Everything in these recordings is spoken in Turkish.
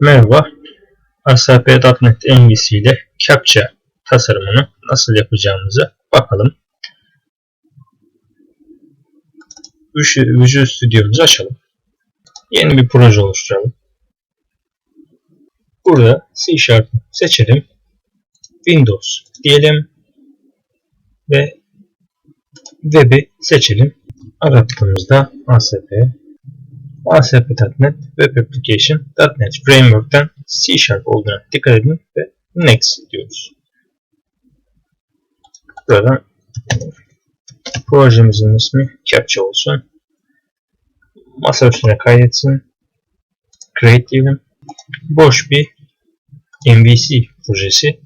Merhaba, ASP.NET ile CAPTCHA tasarımını nasıl yapacağımızı bakalım. Visual Studio'muzu açalım. Yeni bir proje oluşturalım. Burada C Sharp seçelim. Windows diyelim. Ve Web'i seçelim. Arattığımızda ASP ASP.NET Web Application .NET Framework'ten C Sharp olduğuna dikkat edin ve Next diyoruz. Buradan projemizin ismi Captcha olsun. Masa üstüne kaydetsin. Create diyelim. Boş bir MVC projesi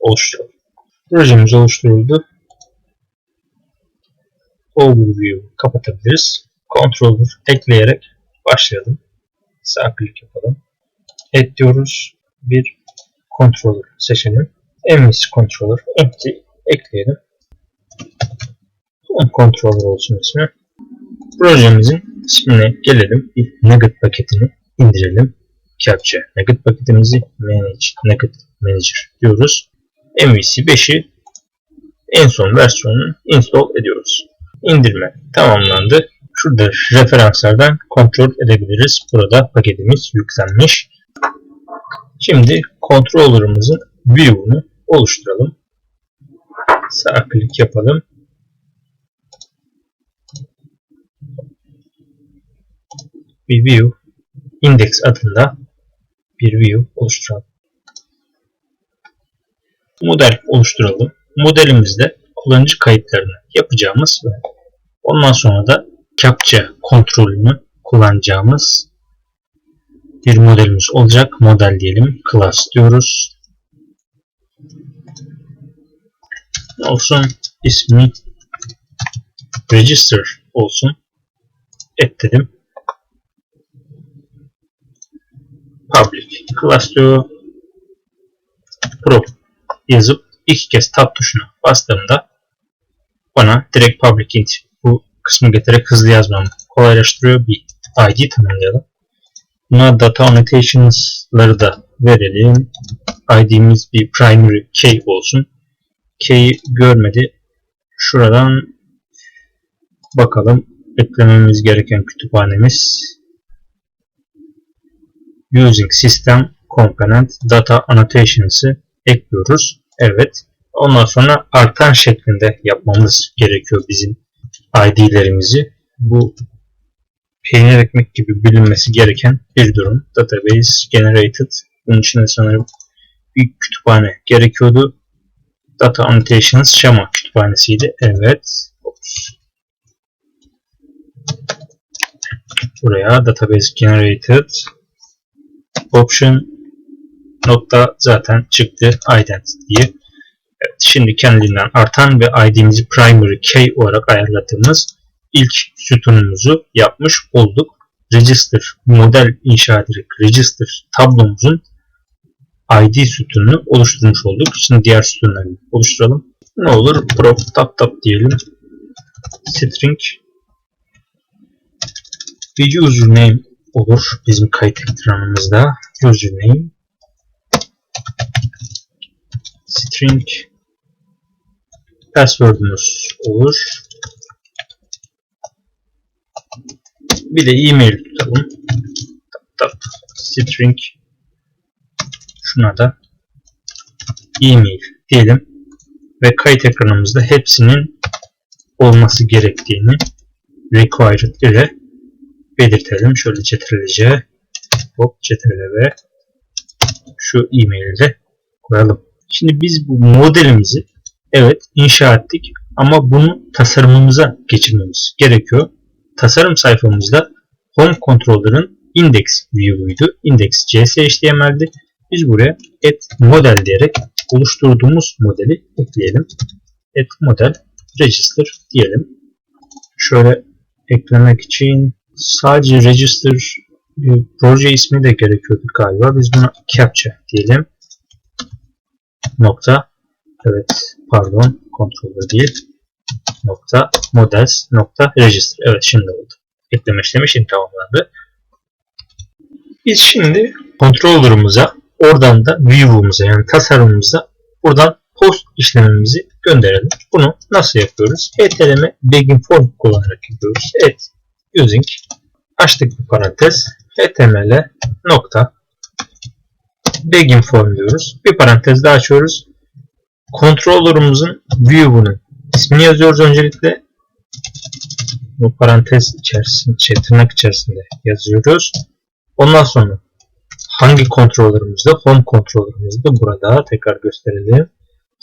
oluşturalım. Projemiz oluşturuldu. Overview kapatabiliriz. Controller ekleyerek başlayalım. Sağ klik yapalım. Add diyoruz. Bir controller seçelim. MVC controller empty ekleyelim. Home controller olsun ismi. Projemizin ismine gelelim. Bir Nugget paketini indirelim. Capture Nugget paketimizi manage Nugget Manager diyoruz. MVC 5'i en son versiyonunu install ediyoruz. İndirme tamamlandı. Şurada referanslardan kontrol edebiliriz. Burada paketimiz yüklenmiş. Şimdi controller'ımızın view'unu oluşturalım. Sağ klik yapalım. Bir view index adında bir view oluşturalım. Model oluşturalım. Modelimizde kullanıcı kayıtlarını yapacağımız ve ondan sonra da captcha kontrolünü kullanacağımız bir modelimiz olacak. Model diyelim. Class diyoruz. Olsun. ismi register olsun. Et dedim. Public class diyor. Pro yazıp iki kez tab tuşuna bastığımda bana direkt public int kısmı getirerek hızlı yazmamı kolaylaştırıyor. Bir ID tanımlayalım. Buna data annotations'ları da verelim. ID'miz bir primary key olsun. Key'i görmedi. Şuradan bakalım eklememiz gereken kütüphanemiz using system component data annotations'ı ekliyoruz. Evet. Ondan sonra artan şeklinde yapmamız gerekiyor bizim ID'lerimizi. Bu peynir ekmek gibi bilinmesi gereken bir durum. Database generated. Bunun için de sanırım bir kütüphane gerekiyordu. Data annotations Shama kütüphanesiydi. Evet. Ops. Buraya database generated option nokta zaten çıktı identity diye. Evet, şimdi kendiliğinden artan ve ID'mizi primary key olarak ayarladığımız ilk sütunumuzu yapmış olduk. Register model inşa ederek register tablomuzun ID sütununu oluşturmuş olduk. Şimdi diğer sütunlarını oluşturalım. Ne olur? Prof tab tab diyelim. String bir username olur bizim kayıt ekranımızda. Username string password'umuz olur. Bir de e-mail tutalım. Tap, tap, string şuna da e-mail diyelim ve kayıt ekranımızda hepsinin olması gerektiğini required ile belirtelim. Şöyle ctrl hop ctrl ve şu e-maili de koyalım. Şimdi biz bu modelimizi evet inşa ettik ama bunu tasarımımıza geçirmemiz gerekiyor. Tasarım sayfamızda Home Controller'ın index view'uydu. Index CSHTML'di. Biz buraya et model diyerek oluşturduğumuz modeli ekleyelim. Et model register diyelim. Şöyle eklemek için sadece register bir proje ismi de gerekiyordu galiba. Biz buna captcha diyelim. Nokta evet pardon controller değil nokta models nokta register. Evet şimdi oldu. Ekleme işlemi şimdi tamamlandı. Biz şimdi controller'ımıza oradan da view'umuza yani tasarımımıza buradan post işlemimizi gönderelim. Bunu nasıl yapıyoruz? HTML begin form kullanarak yapıyoruz. Evet. Using açtık bir parantez html nokta begin form diyoruz. Bir parantez daha açıyoruz. Controller'ımızın view'unun ismini yazıyoruz öncelikle. Bu parantez içerisinde, şey, tırnak içerisinde yazıyoruz. Ondan sonra hangi controller'ımızda? Home controller'ımızda burada tekrar gösterelim.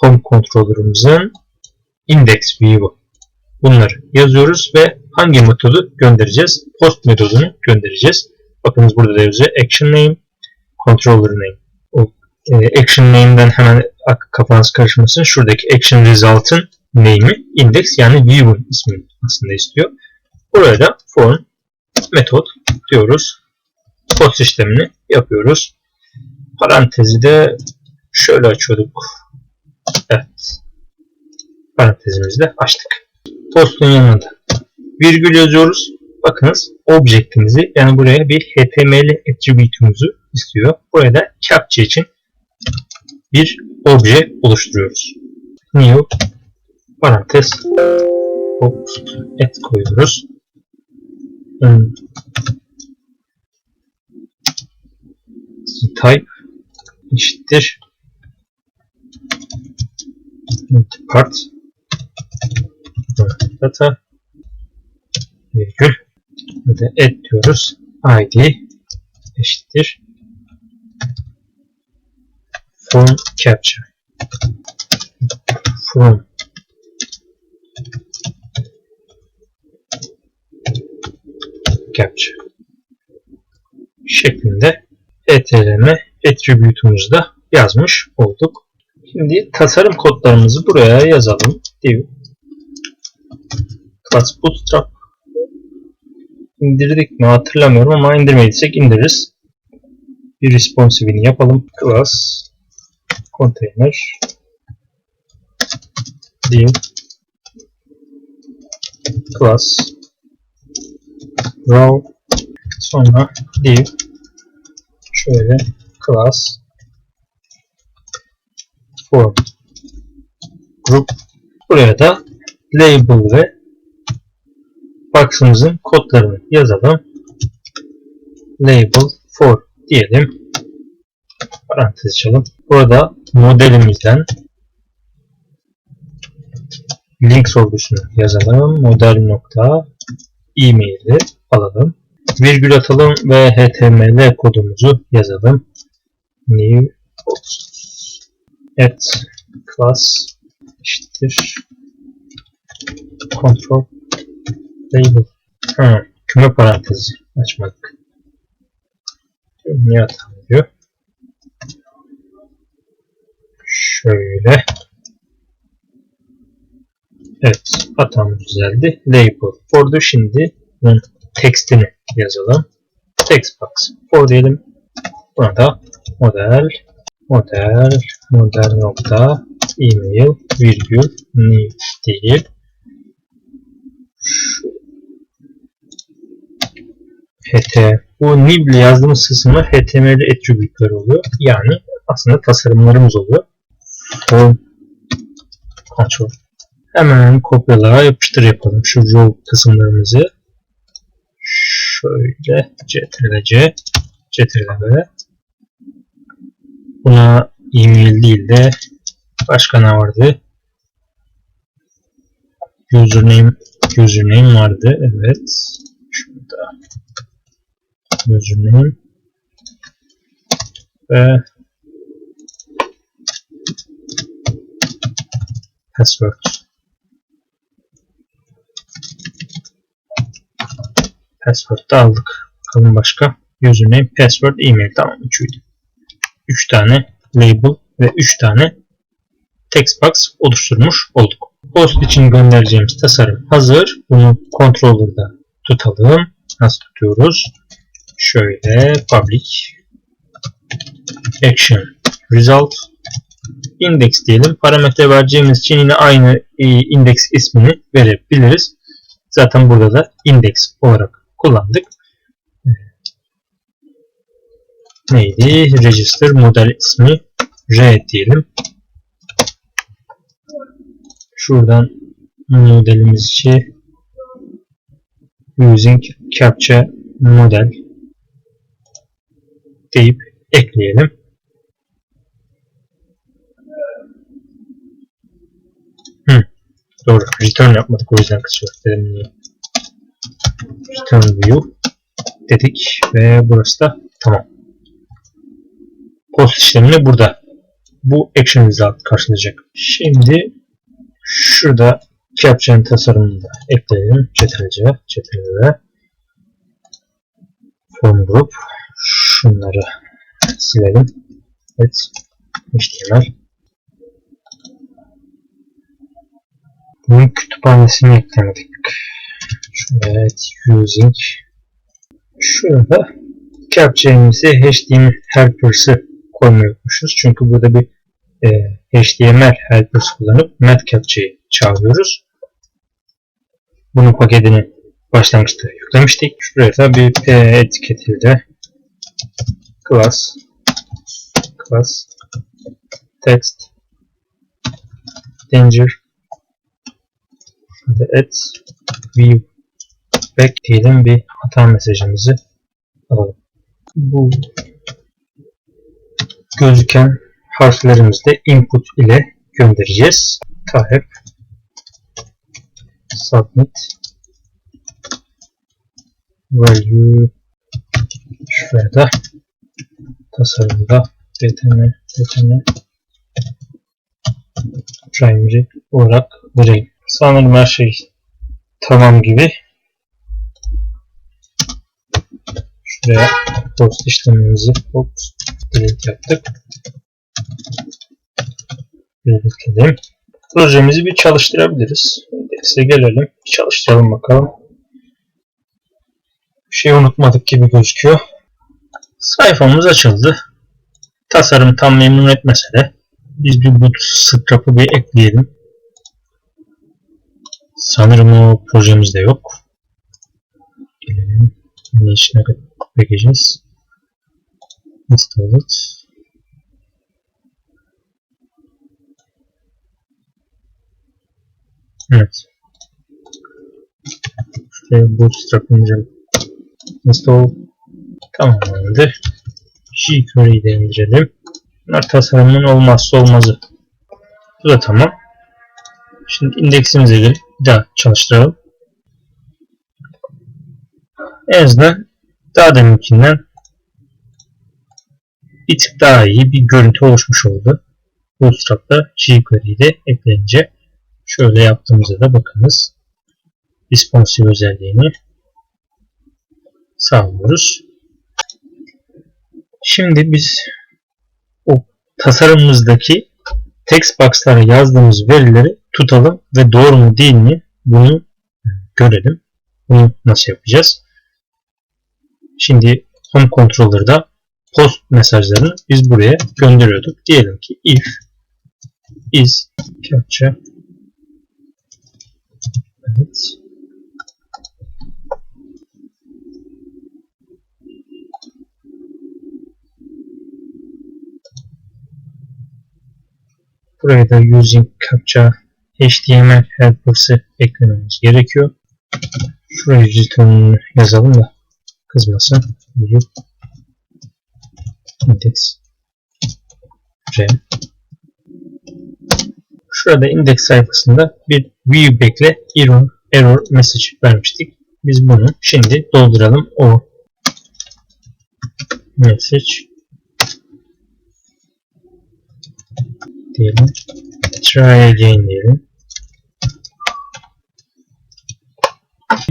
Home controller'ımızın index view bunları yazıyoruz ve hangi metodu göndereceğiz? Post metodunu göndereceğiz. Bakınız burada da yazıyor action name, controller name. O e, action name'den hemen kafanız karışmasın. Şuradaki action result'ın name'i index yani view'un ismini aslında istiyor. Buraya da form metot diyoruz. Post işlemini yapıyoruz. Parantezi de şöyle açıyorduk. Evet. Parantezimizi de açtık. Postun yanına da virgül yazıyoruz. Bakınız objektimizi yani buraya bir HTML attribute'umuzu istiyor. Buraya da captcha için bir obje oluşturuyoruz. New parantez post et koyuyoruz. Hmm. Type eşittir part data virgül ve et diyoruz. id eşittir form capture from capture şeklinde etlm attribute'umuzu da yazmış olduk. Şimdi tasarım kodlarımızı buraya yazalım. Div class bootstrap indirdik mi hatırlamıyorum ama indirmediysek indiririz. Bir responsive'ini yapalım. Class container div class row sonra div şöyle class form group buraya da label ve box'ımızın kodlarını yazalım. Label for diyelim. Parantez açalım. Burada modelimizden link sorgusunu yazalım. Model nokta e-mail'i alalım. Virgül atalım ve HTML kodumuzu yazalım. New at class eşittir control label ha, küme parantezi açmadık. Niye atamıyor? Şöyle. Evet. Hatamız düzeldi. Label. For'du şimdi bunun tekstini yazalım. Text box. For diyelim. Buna da model model model nokta email virgül new değil. HT. Bu nib yazdığımız kısımlar HTML attribute'ları oluyor. Yani aslında tasarımlarımız oluyor. Form control. Hemen kopyala yapıştır yapalım şu row kısımlarımızı. Şöyle ctrl c ctrl b Buna email değil de başka ne vardı? Username username vardı. Evet. Şurada username ve password. Password da aldık. Bakalım başka. Username, password, email. Tamam üçüydü. 3 tane label ve 3 tane text box oluşturmuş olduk. Post için göndereceğimiz tasarım hazır. Bunu controller'da tutalım. Nasıl tutuyoruz? Şöyle public action result index diyelim. Parametre vereceğimiz için yine aynı e, index ismini verebiliriz. Zaten burada da index olarak kullandık. neydi? Register model ismi R diyelim. Şuradan modelimiz içi using captcha model deyip ekleyelim. Doğru. Return yapmadık o yüzden kısıyor. Dedim? Return view dedik ve burası da tamam. Post işlemini burada. Bu action result karşılayacak. Şimdi şurada caption tasarımını da ekleyelim. CTRL-C, CTRL-V form group şunları silelim. Evet. HTML. Bunun kütüphanesini eklemedik. Evet. Using. Şurada capture'imizi HTML helpers'ı koymayı unutmuşuz. Çünkü burada bir e, HTML helpers kullanıp mat capture'yi çağırıyoruz. Bunun paketini başlangıçta yüklemiştik. Şuraya da bir p etiketiyle class class text danger hadi add view back diyelim bir hata mesajımızı alalım. Bu gözüken harflerimizi de input ile göndereceğiz. Type submit value şuraya da tasarımda btn btn primary olarak vereyim. Sanırım her şey tamam gibi. Şuraya post işlemimizi delete yaptık. Deletelim. Projemizi bir çalıştırabiliriz. Size gelelim. Çalıştıralım bakalım. Bir şey unutmadık gibi gözüküyor. Sayfamız açıldı. Tasarım tam memnun etmese de biz bir bootstrap'ı bir ekleyelim. Sanırım o projemizde yok. Gelelim. Yine içine packages. Install it. Evet. Şuraya bootstrap ineceğim. Install tamamlandı. jQuery'i de indirelim. Bunlar tasarımın olmazsa olmazı. Bu da tamam. Şimdi indeksimize gelip daha çalıştıralım. En azından daha deminkinden bir tık daha iyi bir görüntü oluşmuş oldu. Bootstrap'ta jQuery'i de ekleyince şöyle yaptığımızda da bakınız responsive özelliğini sağlıyoruz. Şimdi biz o tasarımımızdaki text box'lara yazdığımız verileri tutalım ve doğru mu değil mi bunu görelim. Bunu nasıl yapacağız? Şimdi home controller'da post mesajlarını biz buraya gönderiyorduk. Diyelim ki if is capture evet Buraya da using captcha HTML helpers'ı eklememiz gerekiyor. Şuraya return yazalım da kızmasın. İndex r Şurada index sayfasında bir view bekle error, error message vermiştik. Biz bunu şimdi dolduralım. O message diyelim. Try again diyelim.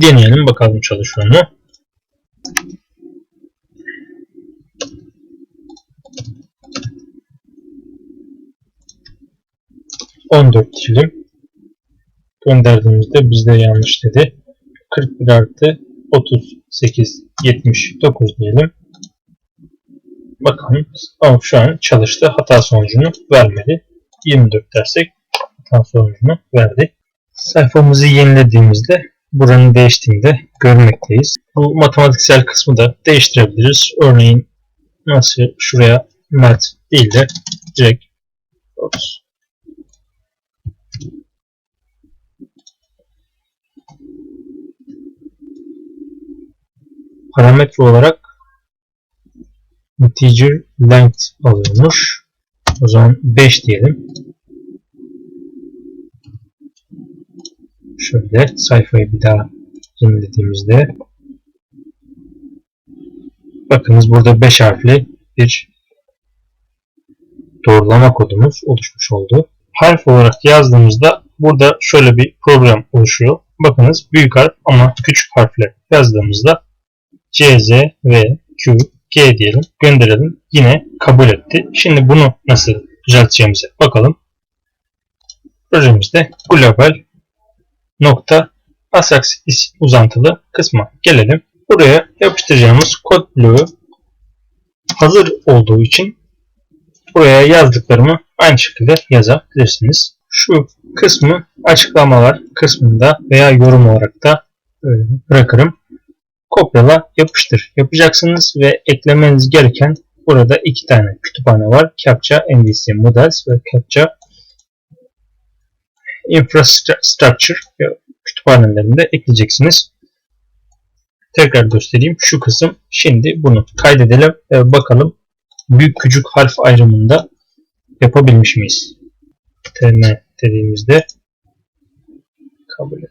Deneyelim bakalım çalışıyor mu? On dört diyelim. Gönderdiğimizde bizde yanlış dedi. 41 artı 38 79 diyelim. Ama şu an çalıştı. Hata sonucunu vermedi. 24 dersek hata sonucunu verdi. Sayfamızı yenilediğimizde buranın değiştiğini de görmekteyiz. Bu matematiksel kısmı da değiştirebiliriz. Örneğin nasıl şuraya met değil de direkt oops, parametre olarak integer length alıyormuş. O zaman 5 diyelim. Şöyle sayfayı bir daha yenilediğimizde bakınız burada 5 harfli bir doğrulama kodumuz oluşmuş oldu. Harf olarak yazdığımızda burada şöyle bir program oluşuyor. Bakınız büyük harf ama küçük harfle yazdığımızda C, Z, V, Q, G diyelim. Gönderelim. Yine kabul etti. Şimdi bunu nasıl düzelteceğimize bakalım. Projemizde global nokta asaks uzantılı kısma gelelim. Buraya yapıştıracağımız kod bloğu hazır olduğu için buraya yazdıklarımı aynı şekilde yazabilirsiniz. Şu kısmı açıklamalar kısmında veya yorum olarak da e, bırakırım. Kopyala yapıştır yapacaksınız ve eklemeniz gereken burada iki tane kütüphane var. CAPTCHA MVC Models ve CAPTCHA Infrastructure kütüphanelerinde ekleyeceksiniz. Tekrar göstereyim. Şu kısım. Şimdi bunu kaydedelim. ve bakalım büyük küçük harf ayrımında yapabilmiş miyiz? tm dediğimizde kabul et.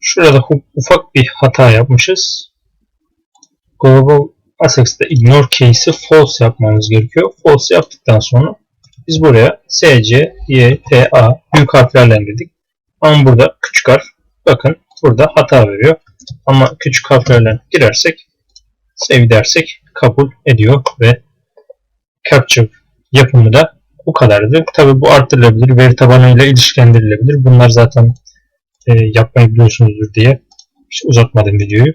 Şurada ufak bir hata yapmışız. Global Assex'te ignore case'i false yapmamız gerekiyor. False yaptıktan sonra biz buraya S, C, Y, T, A büyük harflerle dedik. Ama burada küçük harf bakın burada hata veriyor. Ama küçük harflerle girersek save dersek kabul ediyor ve capture yapımı da bu kadardı. Tabi bu arttırılabilir, veri tabanıyla ilişkilendirilebilir. Bunlar zaten e, yapmayı biliyorsunuzdur diye hiç uzatmadım videoyu.